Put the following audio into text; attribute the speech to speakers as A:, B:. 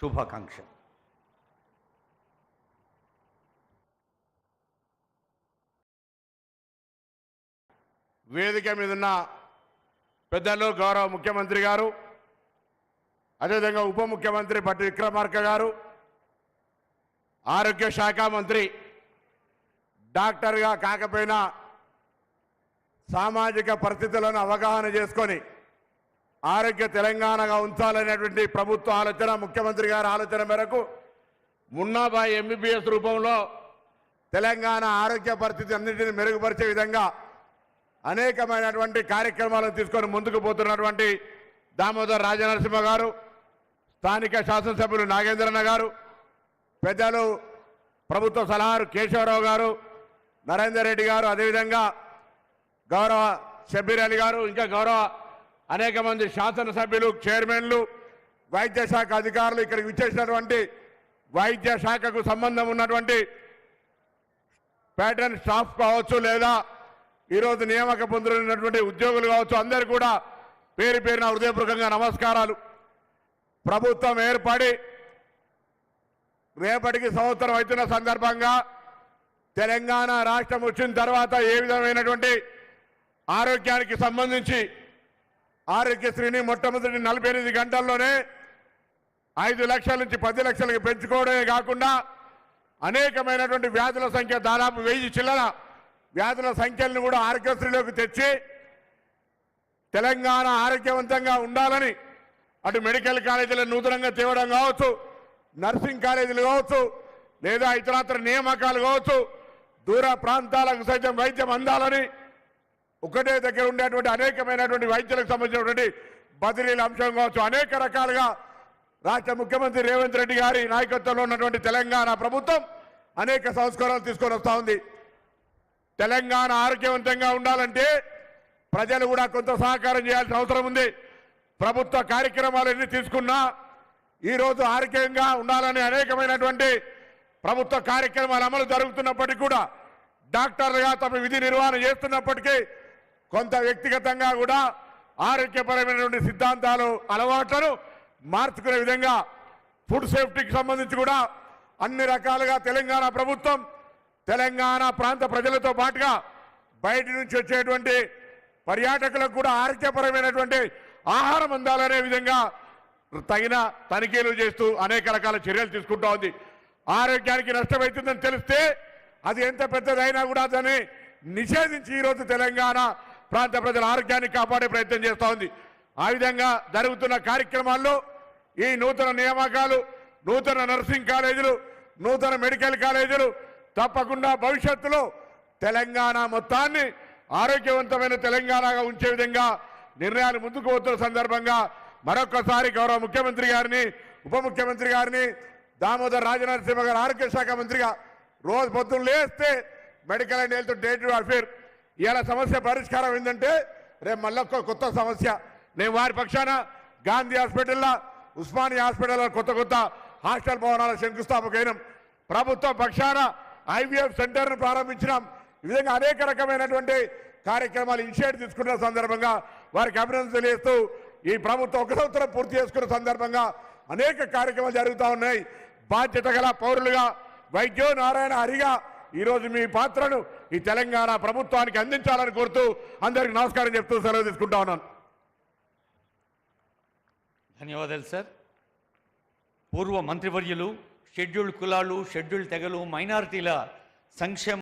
A: శుభాకాంక్ష
B: వేదిక మీద ఉన్న పెద్దలు గౌరవ ముఖ్యమంత్రి గారు అదేవిధంగా ఉప ముఖ్యమంత్రి పట్టి విక్రమార్క గారు ఆరోగ్య శాఖ మంత్రి డాక్టర్గా కాకపోయినా సామాజిక పరిస్థితులను అవగాహన చేసుకొని ఆరోగ్య తెలంగాణగా ఉంచాలనేటువంటి ప్రభుత్వ ఆలోచన ముఖ్యమంత్రి గారి ఆలోచన మేరకు మున్నాబాయి ఎంబీబీఎస్ రూపంలో తెలంగాణ ఆరోగ్య పరిస్థితి అన్నింటినీ మెరుగుపరిచే విధంగా అనేకమైనటువంటి కార్యక్రమాలను తీసుకొని ముందుకు పోతున్నటువంటి దామోదర్ రాజనరసింహ గారు స్థానిక శాసనసభ్యులు నాగేంద్రన్న గారు పెద్దలు ప్రభుత్వ సలహారు కేశవరావు గారు నరేందర్ రెడ్డి గారు అదేవిధంగా గౌరవ షబ్బీర్ అలీ గారు ఇంకా గౌరవ అనేక మంది శాసనసభ్యులు చైర్మన్లు వైద్య శాఖ అధికారులు ఇక్కడికి విచ్చేసినటువంటి వైద్య శాఖకు సంబంధం ఉన్నటువంటి ప్యాటర్న్ స్టాఫ్ కావచ్చు లేదా ఈరోజు నియామక పొందుతున్నటువంటి ఉద్యోగులు కావచ్చు అందరు కూడా పేరు పేరున హృదయపూర్వకంగా నమస్కారాలు. ప్రభుత్వం ఏర్పడి రేపటికి సంవత్సరం అవుతున్న సందర్భంగా తెలంగాణ రాష్ట్రం వచ్చిన తర్వాత ఏ విధమైనటువంటి ఆరోగ్యానికి సంబంధించి ఆరోగ్యశ్రీని మొట్టమొదటి నలభై ఎనిమిది గంటల్లోనే ఐదు లక్షల నుంచి పది లక్షలకు పెంచుకోవడమే కాకుండా అనేకమైనటువంటి వ్యాధుల సంఖ్య దాదాపు వెయ్యి చిల్లర వ్యాధుల సంఖ్యలను కూడా ఆరోగ్యశ్రీలోకి తెచ్చి తెలంగాణ ఆరోగ్యవంతంగా ఉండాలని అటు మెడికల్ కాలేజీలు నూతనంగా తేవడం కావచ్చు నర్సింగ్ కాలేజీలు కావచ్చు లేదా ఇతరత్ర నియామకాలు కావచ్చు దూర ప్రాంతాలకు సైతం వైద్యం అందాలని ఒకటే దగ్గర ఉండేటువంటి అనేకమైనటువంటి వైద్యులకు సంబంధించినటువంటి బదిలీల అంశం కావచ్చు. అనేక రకాలుగా రాష్ట్ర ముఖ్యమంత్రి రేవంత్ రెడ్డి గారి నాయకత్వంలో ఉన్నటువంటి తెలంగాణ ప్రభుత్వం అనేక సంస్కరణలు తీసుకొని వస్తూ ఉంది. తెలంగాణ ఆరోగ్యవంతంగా ఉండాలంటే ప్రజలు కూడా కొంత సహకారం చేయాల్సిన అవసరం ఉంది. ప్రభుత్వ కార్యక్రమాలు ఎన్ని తీసుకున్నా ఈరోజు ఆరోగ్యంగా ఉండాలని అనేకమైనటువంటి ప్రభుత్వ కార్యక్రమాలు అమలు జరుగుతున్నప్పటికీ కూడా డాక్టర్లుగా తమ విధి నిర్వహణ చేస్తున్నప్పటికీ కొంత వ్యక్తిగతంగా కూడా ఆరోగ్యపరమైనటువంటి సిద్ధాంతాలు అలవాట్లను మార్చుకునే విధంగా ఫుడ్ సేఫ్టీకి సంబంధించి కూడా అన్ని రకాలుగా తెలంగాణ ప్రభుత్వం తెలంగాణ ప్రాంత ప్రజలతో పాటుగా బయట నుంచి వచ్చేటువంటి పర్యాటకులకు కూడా ఆరోగ్యపరమైనటువంటి ఆహారం అందాలనే విధంగా తగిన తనిఖీలు చేస్తూ అనేక రకాల చర్యలు తీసుకుంటా ఉంది. ఆరోగ్యానికి నష్టమవుతుందని తెలిస్తే అది ఎంత పెద్దదైనా కూడా దాన్ని నిషేధించి ఈరోజు తెలంగాణ ప్రాంత ప్రజల ఆరోగ్యాన్ని కాపాడే ప్రయత్నం చేస్తూ ఉంది. ఆ విధంగా జరుగుతున్న కార్యక్రమాల్లో ఈ నూతన నియామకాలు నూతన నర్సింగ్ కాలేజీలు నూతన మెడికల్ కాలేజీలు తప్పకుండా భవిష్యత్తులో తెలంగాణ మొత్తాన్ని ఆరోగ్యవంతమైన తెలంగాణగా ఉంచే విధంగా నిర్ణయాలు ముందుకు పోతున్న సందర్భంగా మరొకసారి గౌరవ ముఖ్యమంత్రి గారిని ఉప ముఖ్యమంత్రి గారిని దామోదర్ రాజనరసింహ గారు ఆరోగ్య శాఖ మంత్రిగా రోజు పొద్దున్న లేస్తే medical and health day to affair ఇవాళ సమస్య పరిష్కారం ఏంటంటే రేపు మళ్ళీ కొత్త సమస్య. నేను వారి పక్షాన గాంధీ హాస్పిటల్లో ఉస్మానియా హాస్పిటల్లో కొత్త కొత్త హాస్టల్ భవనాల శంకుస్థాపకైనం. ప్రభుత్వ పక్షాన ఐవీఎఫ్ సెంటర్ను ప్రారంభించినాం. ఈ విధంగా అనేక రకమైనటువంటి కార్యక్రమాలు ఇనిషియేట్ తీసుకున్న సందర్భంగా వారికి అభినందన తెలియస్తూ ఈ ప్రభుత్వం ఒక సంవత్సరం పూర్తి చేసుకున్న సందర్భంగా అనేక కార్యక్రమాలు జరుగుతూ ఉన్నాయి. బాధ్యత గల పౌరులుగా వైద్యో నారాయణ హరిగా ఈరోజు మీ పాత్రను ఈ తెలంగాణ ప్రభుత్వానికి అందించాలని కోరుతూ అందరికి నమస్కారం చెప్తూ సెలవు తీసుకుంటా ఉన్నాను.
A: ధన్యవాదాలు సార్. పూర్వ మంత్రివర్యులు షెడ్యూల్డ్ కులాలు షెడ్యూల్డ్ తెగలు మైనారిటీల సంక్షేమ